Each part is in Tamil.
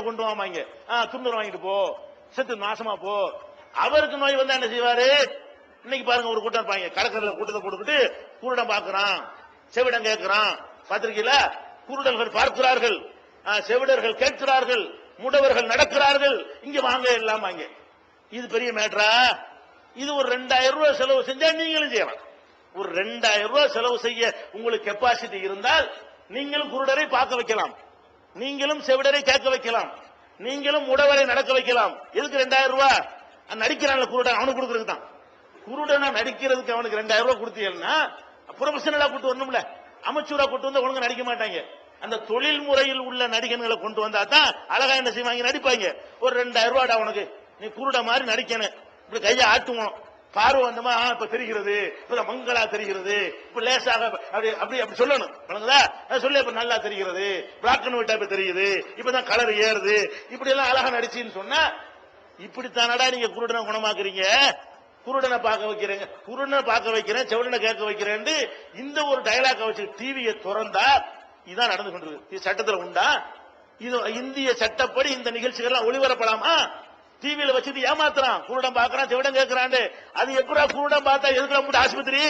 இதை கொண்டு வாமாங்க துண்ணூறு வாங்கிட்டு போ. செத்து நாசமா போ. அவருக்கு நோய் வந்தா என்ன செய்வாரு? இன்னைக்கு பாருங்க ஒரு கூட்டம் இருப்பாங்க. கடற்கரையில் கூட்டத்தை கொடுத்துட்டு குருடம் பாக்குறான் செவிடம் கேட்கிறான். பார்த்திருக்கீங்களா? குருடர்கள் பார்க்கிறார்கள். செவிடர்கள் கேட்கிறார்கள். முடவர்கள் நடக்கிறார்கள். இங்க வாங்க எல்லாம் வாங்க. இது பெரிய மேட்ரா. இது ஒரு ரெண்டாயிரம் ரூபாய் செலவு செஞ்சா நீங்களும் செய்யலாம். ஒரு ரெண்டாயிரம் ரூபாய் செலவு செய்ய உங்களுக்கு கெப்பாசிட்டி இருந்தால் நீங்களும் குருடரை பார்க்க வைக்கலாம். நீங்களும் செவிடரை கேட்க வைக்கலாம். நீங்களும் உடவரை நடக்க வைக்கலாம். எதுக்கு ரெண்டாயிரம் ரூபாய் அவன் நடிக்கிறான்ல குருடன் அவனுக்கு கொடுக்கறதுக்கு தான். குருடனா நடிக்கிறதுக்கு அவனுக்கு ரெண்டாயிரம் ரூபாய் கொடுத்தீங்கன்னா ப்ரொஃபஷனலா கூட்டு வரணும்ல. அமைச்சூரா கூட்டு வந்தா ஒழுங்கு நடிக்க மாட்டாங்க. அந்த தொழில் முறையில் உள்ள நடிகர்களை கொண்டு வந்தா தான் அழகா என்ன செய்வாங்க? நடிப்பாங்க. ஒரு ரெண்டாயிரம் ரூபாடா உனக்கு. நீ குருட மாதிரி நடிக்கணும். இப்படி கையை ஆட்டுவோம். பார்வை வந்தமா? ஆ, இப்ப தெரிகிறது. இப்ப மங்களா தெரிகிறது. இப்ப லேசாக அப்படி அப்படி அப்படி சொல்லணும். வணங்குதா? அது சொல்லி இப்ப நல்லா தெரிகிறது. பிளாக் அண்ட் ஒயிட்டா இப்ப தெரியுது. இப்பதான் கலர் ஏறுது. இப்படி எல்லாம் அழகா நடிச்சின்னு சொன்னா இப்படித்தானடா நீங்க குருடனை குணமாக்குறீங்க? குருடனை பார்க்க வைக்கிறேங்க. குருடனை பார்க்க வைக்கிறேன் செவடனை கேட்க வைக்கிறேன் இந்த ஒரு டயலாக வச்சு டிவியை திறந்தா இதான் நடந்து கொண்டிருக்கு இது சட்டத்துல உண்டா? இது இந்திய சட்டப்படி இந்த நிகழ்ச்சிகள்லாம் ஒளிபரப்பலாமா? டிவியில வச்சுட்டு ஏமாத்துறான். குருடம் பார்க்கறான் திவிடம் கேட்கிறான். அது எப்படா குருடம் பார்த்தா? எதுக்குடா மூட்டு ஆஸ்பத்திரி?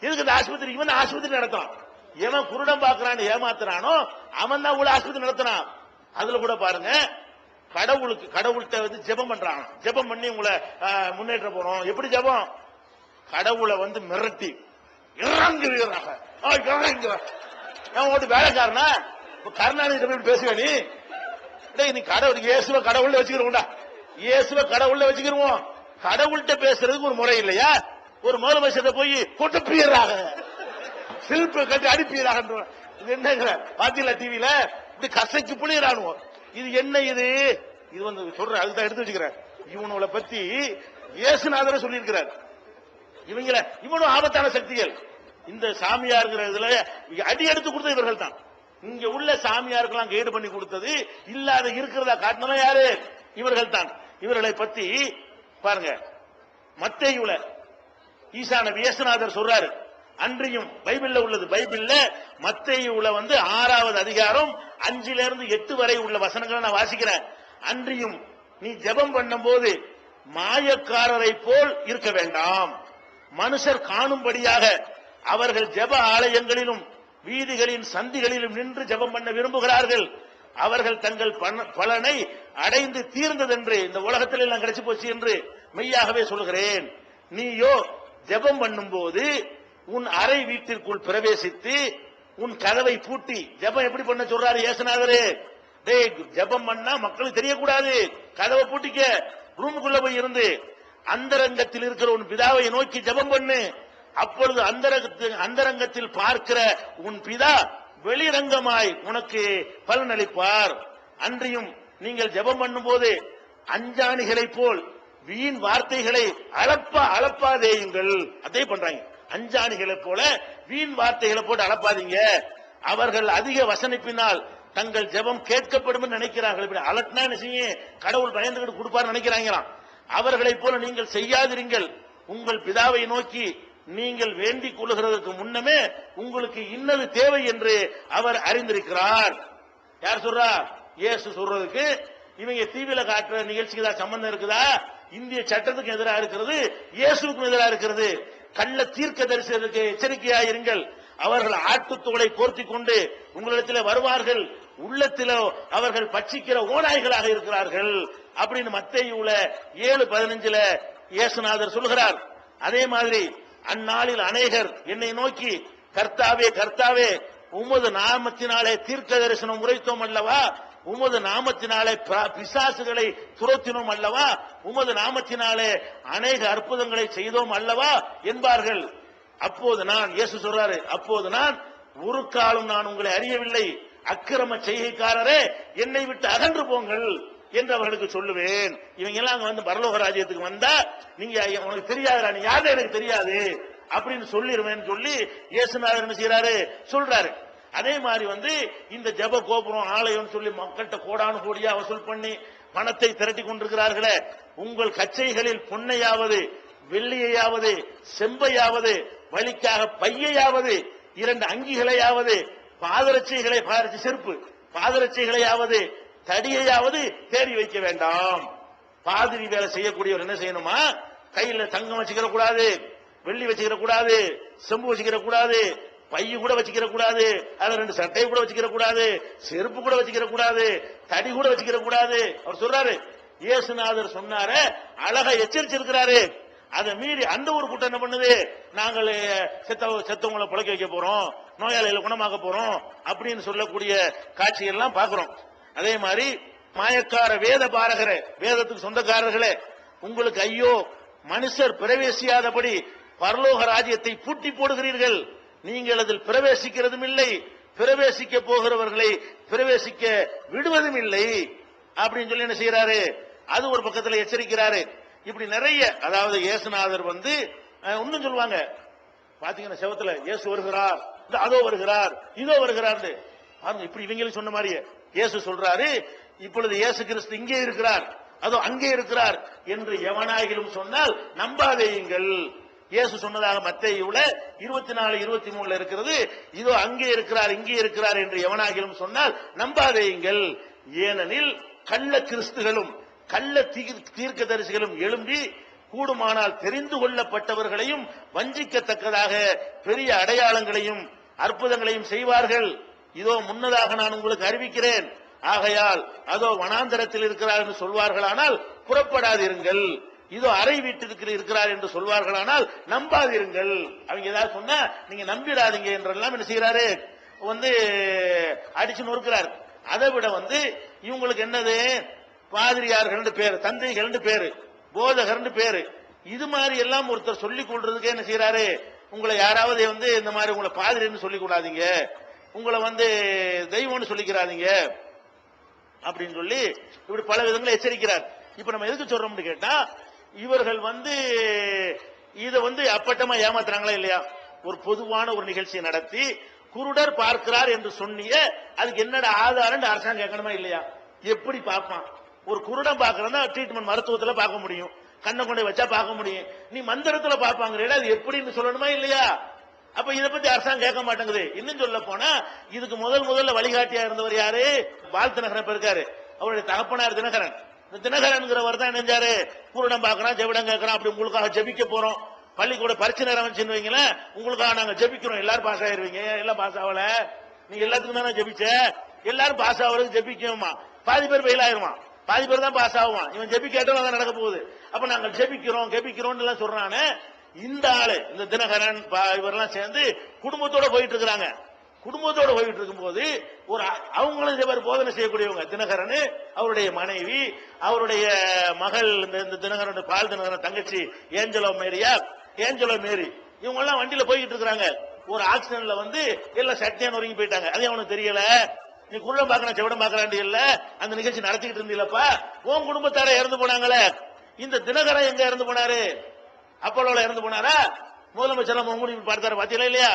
எதுக்கு இந்த ஆஸ்பத்திரி இவன் ஆஸ்பத்திரி நடத்துறான். எவன் குருடம் பார்க்கறான்னு ஏமாத்துறானோ அவன் தான் உள்ள ஆஸ்பத்திரி நடத்துறான். அதுல கூட பாருங்க கடவுளுக்கு கடவுள்கிட்ட வந்து ஜெபம் பண்றான். ஜெபம் பண்ணி உங்களை முன்னேற்ற போறோம். எப்படி ஜெபம்? கடவுளை வந்து மிரட்டி இறங்குவீராக. ஆ, ஓட்டு வேலைக்காரனா? கருணாநிதி பேசுவேன் நீ? டேய் கடவுள் இயேசுவ கடவுள் வச்சுக்கிறோம்டா இயேசுவ கடவுள்ல வச்சுக்கிருவோம். கடவுள்கிட்ட பேசுறதுக்கு ஒரு முறை இல்லையா? ஒரு முதலமைச்சர் போய் கொட்டுப்பீராக சில்ப கட்டி அனுப்பிடுறாங்க இது என்னங்கிற பாத்தீங்களா டிவியில இப்படி கசைக்கு புளியறானுவோம் இது என்ன இது? இது வந்து சொல்ற அதுதான் எடுத்து வச்சுக்கிறேன். இவனோட பத்தி இயேசுநாதர சொல்லியிருக்கிறார். இவங்கள இவனும் ஆபத்தான சக்திகள். இந்த சாமியாருங்கிற இதுல அடி எடுத்து கொடுத்த இவர்கள் தான். இங்க உள்ள சாமியாருக்கெல்லாம் கைடு பண்ணி கொடுத்தது இல்லாத இருக்கிறதா காட்டினவன் யாரு? இவர்கள் தான். இவர்களை பத்தி பாருங்க. மத்தேயுல ஈசா நபி இயேசுநாதர் சொல்றாரு. அன்றியும் பைபிள்ல உள்ளது. பைபிள்ல மத்தேயுல வந்து ஆறாவது அதிகாரம் அஞ்சுல இருந்து எட்டு வரை உள்ள வசனங்களை நான் வாசிக்கிறேன். அன்றியும் நீ ஜெபம் பண்ணும்போது மாயக்காரரை போல் இருக்க வேண்டாம். மனுஷர் காணும்படியாக அவர்கள் ஜெப ஆலயங்களிலும் வீதிகளின் சந்திகளிலும் நின்று ஜெபம் பண்ண விரும்புகிறார்கள். அவர்கள் தங்கள் பலனை அடைந்து தீர்ந்ததென்று இந்த உலகத்தில் எல்லாம் கிடைச்சு போச்சு என்று மெய்யாகவே சொல்கிறேன் நீயோ ஜெபம் பண்ணும்போது உன் அறை வீட்டிற்குள் பிரவேசித்து உன் கதவை பூட்டி ஜெபம் எப்படி பண்ண சொல்றாரு ஏசுநாதரே டேய் ஜெபம் பண்ணா மக்களுக்கு தெரியக்கூடாது. கதவை பூட்டிக்க ரூமுக்குள்ள போய் இருந்து அந்தரங்கத்தில் இருக்கிற உன் பிதாவை நோக்கி ஜெபம் பண்ணு. அப்பொழுது அந்தரங்கத்தில் அந்தரங்கத்தில் பார்க்கிற உன் பிதா வெளிரங்கமாய் உனக்கு பலனளிப்பார். அன்றியும் நீங்கள் ஜெபம் பண்ணும்போது அஞ்சாணிகளைப் போல் வீண் வார்த்தைகளை அளப்பா அளப்பாதேயுங்கள் அதே பண்றாங்க. அஞ்சாணிகளைப் போல வீண் வார்த்தைகளை போட்டு அளப்பாதீங்க. அவர்கள் அதிக வசனிப்பினால் தங்கள் ஜெபம் கேட்கப்படும் நினைக்கிறார்கள். இப்படி அலட்னா என்ன செய்யும்? கடவுள் பயந்துகிட்டு கொடுப்பார் நினைக்கிறாங்களாம். அவர்களைப் போல நீங்கள் செய்யாதிருங்கள். உங்கள் பிதாவை நோக்கி நீங்கள் வேண்டிக் கொள்ளுகிறதுக்கு முன்னமே உங்களுக்கு இன்னது தேவை என்று அவர் அறிந்திருக்கிறார். யார் சொல்றா? இயேசு சொல்றதுக்கு இவங்க டிவியில காட்டுற நிகழ்ச்சிக்கு தான் சம்பந்தம் இருக்குதா? இந்திய சட்டத்துக்கு எதிராக இருக்கிறது இயேசுக்கும் எதிராக இருக்கிறது. கள்ள தீர்க்க தரிசனத்துக்கு எச்சரிக்கையாயிருங்கள் அவர்கள் ஆட்டுத்தோலை போர்த்தி கொண்டு உங்களிடத்தில் வருவார்கள். உள்ளத்திலோ அவர்கள் பட்சிக்கிற ஓநாய்களாக இருக்கிறார்கள். அப்படின்னு மத்தையுல ஏழு பதினஞ்சுல இயேசுநாதர் சொல்கிறார் அதே மாதிரி அந்நாளில் அநேகர் என்னை நோக்கி கர்த்தாவே கர்த்தாவே உமது நாமத்தினாலே தீர்க்க தரிசனம் உரைத்தோம் அல்லவா? உமது நாமத்தினாலே பிசாசுகளை துரத்தினோம் அல்லவா? உமது நாமத்தினாலே அநேக அற்புதங்களை செய்தோம் அல்லவா? என்பார்கள். அப்போது நான் இயேசு சொல்றாரு அப்போது நான் ஒரு காலம் நான் உங்களை அறியவில்லை. அக்கிரம செய்கைக்காரரே என்னை விட்டு அகன்று போங்கள் என்று அவர்களுக்கு சொல்லுவேன். இவங்க எல்லாம் வந்து பரலோக ராஜ்யத்துக்கு வந்தா நீங்க உனக்கு தெரியாதுடா நீ யாரு எனக்கு தெரியாது. அப்படின்னு சொல்லிடுவேன் சொல்லி இயேசுநாதர் என்ன செய்யறாரு சொல்றாரு. அதே மாதிரி வந்து இந்த ஜெப கோபுரம் ஆலயம் சொல்லி மக்கள்கிட்ட கோடானு கோடியா வசூல் பண்ணி பணத்தை திரட்டி கொண்டிருக்கிறார்களே உங்கள் கச்சைகளில் பொன்னையாவது வெள்ளியையாவது செம்பையாவது வலிக்காக பையையாவது இரண்டு அங்கிகளையாவது பாதரட்சைகளை பாதரட்சி செருப்பு பாதரட்சைகளையாவது தடியையாவது தேடி வைக்க வேண்டாம். பாதிரி வேலை செய்யக்கூடியவர் என்ன செய்யணுமா? கையில தங்கம் வச்சுக்கிற கூடாது வெள்ளி வச்சுக்கிற கூடாது செம்பு வச்சுக்கிற கூடாது பைய கூட வச்சுக்கிற கூடாது அதுல ரெண்டு சட்டையை கூட வச்சுக்கிற கூடாது செருப்பு கூட வச்சுக்கிற கூடாது தடி கூட வச்சுக்கிற கூடாது அவர் சொல்றாரு இயேசுநாதர் சொன்னாரு அழகா எச்சரிச்சிருக்கிறாரு. அதை மீறி அந்த ஒரு கூட்டம் என்ன பண்ணுது? நாங்கள் செத்த செத்தவங்களை பிழைக்க வைக்க போறோம் நோயாளிகளை குணமாக்க போறோம் அப்படின்னு சொல்லக்கூடிய காட்சிகள்லாம் பார்க்கிறோம் அதே மாதிரி மாயக்கார வேத பாரகரே வேதத்துக்கு சொந்தக்காரர்களே உங்களுக்கு ஐயோ மனுஷர் பிரவேசியாதபடி பரலோக ராஜ்யத்தை பூட்டி போடுகிறீர்கள். நீங்கள் அதில் பிரவேசிக்கிறதும் இல்லை பிரவேசிக்க போகிறவர்களை பிரவேசிக்க விடுவதும் இல்லை அப்படின்னு சொல்லி என்ன செய்யறாரு அது ஒரு பக்கத்துல எச்சரிக்கிறாரு. இப்படி நிறைய அதாவது இயேசுநாதர் வந்து இன்னும் சொல்லுவாங்க. பாத்தீங்கன்னா செவத்துல இயேசு வருகிறார் இந்த அதோ வருகிறார் இதோ வருகிறார் பாருங்க இப்படி இவங்களும் சொன்ன மாதிரியே. இயேசு சொல்றாரு இப்பொழுது இயேசு கிறிஸ்து இங்கே இருக்கிறார் அதோ அங்கே இருக்கிறார் என்று எவனாகிலும் சொன்னால் நம்பாதேயுங்கள் இயேசு சொன்னதாக மத்தேயுல இருபத்தி நாலு இருபத்தி மூணுல இருக்கிறது. இதோ அங்கே இருக்கிறார் இங்கே இருக்கிறார் என்று எவனாகிலும் சொன்னால் நம்பாதேயுங்கள். ஏனெனில் கள்ள கிறிஸ்துகளும் கள்ள தீர்- தீர்க்கதரிசிகளும் எழும்பி கூடுமானால் தெரிந்து கொள்ளப்பட்டவர்களையும் வஞ்சிக்கத்தக்கதாக பெரிய அடையாளங்களையும் அற்புதங்களையும் செய்வார்கள். இதோ முன்னதாக நான் உங்களுக்கு அறிவிக்கிறேன். ஆகையால் அதோ வனாந்தரத்தில் இருக்கிறார் என்று சொல்வார்களானால் புறப்படாதிருங்கள் இதோ அறை வீட்டிற்கு இருக்கிறார் என்று சொல்வார்களானால் நம்பாதிருங்கள் அவங்க ஏதாவது சொன்னா நீங்க நம்பிடாதீங்க என்றெல்லாம் என்ன செய்யறாரு வந்து அடிச்சு நொறுக்கிறார். அதை விட வந்து இவங்களுக்கு என்னது? பாதிரியார்கள் பேரு தந்தைகள் பேரு போதகர்னு பேரு. இது மாதிரி எல்லாம் ஒருத்தர் சொல்லிக் கொள்றதுக்கு என்ன செய்யறாரு உங்களை யாராவது வந்து இந்த மாதிரி உங்களை பாதிரின்னு சொல்லிக் கொள்ளாதீங்க. உங்களை வந்து தெய்வம்னு சொல்லிக்கிறாதீங்க. அப்படின்னு சொல்லி இப்படி பல விதங்களை எச்சரிக்கிறார். இப்ப நம்ம எதுக்கு சொல்றோம்னு கேட்டா இவர்கள் வந்து இதை வந்து அப்பட்டமா ஏமாத்துறாங்களா இல்லையா? ஒரு பொதுவான ஒரு நிகழ்ச்சியை நடத்தி குருடர் பார்க்கிறார் என்று சொன்னிய அதுக்கு என்னடா ஆதாரம் அரசாங்கம் கேட்கணுமா இல்லையா? எப்படி பார்ப்பான்? ஒரு குருடன் பார்க்கறதா ட்ரீட்மெண்ட் மருத்துவத்துல பார்க்க முடியும். கண்ணை கொண்டை வச்சா பார்க்க முடியும். நீ மந்திரத்துல பார்ப்பாங்க அது எப்படின்னு சொல்லணுமா இல்லையா? அப்ப இத பத்தி அரசாங்கம் கேட்க மாட்டேங்குது. இன்னும் சொல்ல போனா இதுக்கு முதல் முதல்ல வழிகாட்டியா இருந்தவர் யாரு? பால் தினகரன் இருக்காரு. அவருடைய தகப்பனார் தினகரன். இந்த தினகரன்கிறவர் தான் நினைஞ்சாரு பூரணம் பாக்குறான் ஜெபிடம் கேட்கறான் அப்படி உங்களுக்காக ஜெபிக்க போறோம். பள்ளிக்கூட பரிசு நேரம் வந்துச்சுன்னு வைங்களேன் உங்களுக்காக நாங்க ஜெபிக்கிறோம். எல்லாரும் பாஸ் ஆயிருவீங்க. எல்லாம் பாஸ் ஆகல. நீங்க எல்லாத்துக்கும் தானே ஜெபிச்ச? எல்லாரும் பாஸ் ஆகுறதுக்கு ஜெபிக்குமா பாதி பேர் ஃபெயில் ஆயிருவான் பாதி பேர் தான் பாஸ் ஆகுவான் இவன் ஜெபி கேட்டாலும் அதான் நடக்க போகுது. அப்ப நாங்க ஜெபிக்கிறோம் ஜெபிக்கிறோம் எல்லாம் சொல்றானே. இந்த ஆளு இந்த தினகரன் பா- இவரெல்லாம் சேர்ந்து குடும்பத்தோட போயிட்டு இருக்கிறாங்க. குடும்பத்தோட போயிட்டு இருக்கும்போது ஒரு அவங்களும் இதே மாதிரி போதனை செய்யக்கூடியவங்க. தினகரன் அவருடைய மனைவி அவருடைய மகள் இந்த இந்த தினகரன் பால் தினகரன் தங்கச்சி ஏஞ்சலோ மேரியா ஏஞ்சலோ மேரி இவங்க எல்லாம் வண்டியில போய்கிட்டு இருக்கிறாங்க. ஒரு ஆக்சிடென்ட்ல வந்து எல்லாம் சட்டியான ஒருங்கி போயிட்டாங்க. அது அவனுக்கு தெரியல. நீ குள்ள பாக்கணும் செவடம் பாக்கலாண்டி இல்ல. அந்த நிகழ்ச்சி நடத்திக்கிட்டு இருந்தீங்களப்பா உன் குடும்பத்தார இறந்து போனாங்களே. இந்த தினகரன் எங்க இறந்து போனாரு? அப்போலோல இறந்து போனாரா? முதலமைச்சர் முகமூடி பார்த்தாரு பாத்தீங்களா இல்லையா?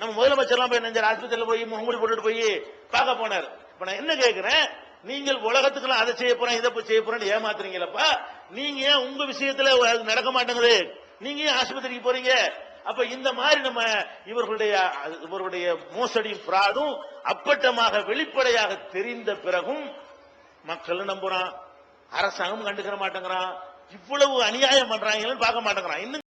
நம்ம முதலமைச்சர்லாம் போய் நெஞ்சார் ஆஸ்பத்திரியில் போய் முகமூடி போட்டுட்டு போய் பார்க்க போனார். இப்ப நான் என்ன கேட்கிறேன் நீங்கள் உலகத்துக்கெல்லாம் அதை செய்ய போறேன் இதை போய் செய்ய போறேன்னு ஏமாத்துறீங்களப்பா. நீங்க ஏன் உங்க விஷயத்துல அது நடக்க மாட்டேங்குது? நீங்க ஏன் ஆஸ்பத்திரிக்கு போறீங்க? அப்ப இந்த மாதிரி நம்ம இவர்களுடைய இவருடைய மோசடியும் பிராடும் அப்பட்டமாக வெளிப்படையாக தெரிந்த பிறகும் மக்கள் நம்புறான்? அரசாங்கம் கண்டுக்கிற மாட்டேங்கிறான். இவ்வளவு அநியாயம் பண்றாங்கன்னு பார்க்க மாட்டேங்கிறான். இன்னும்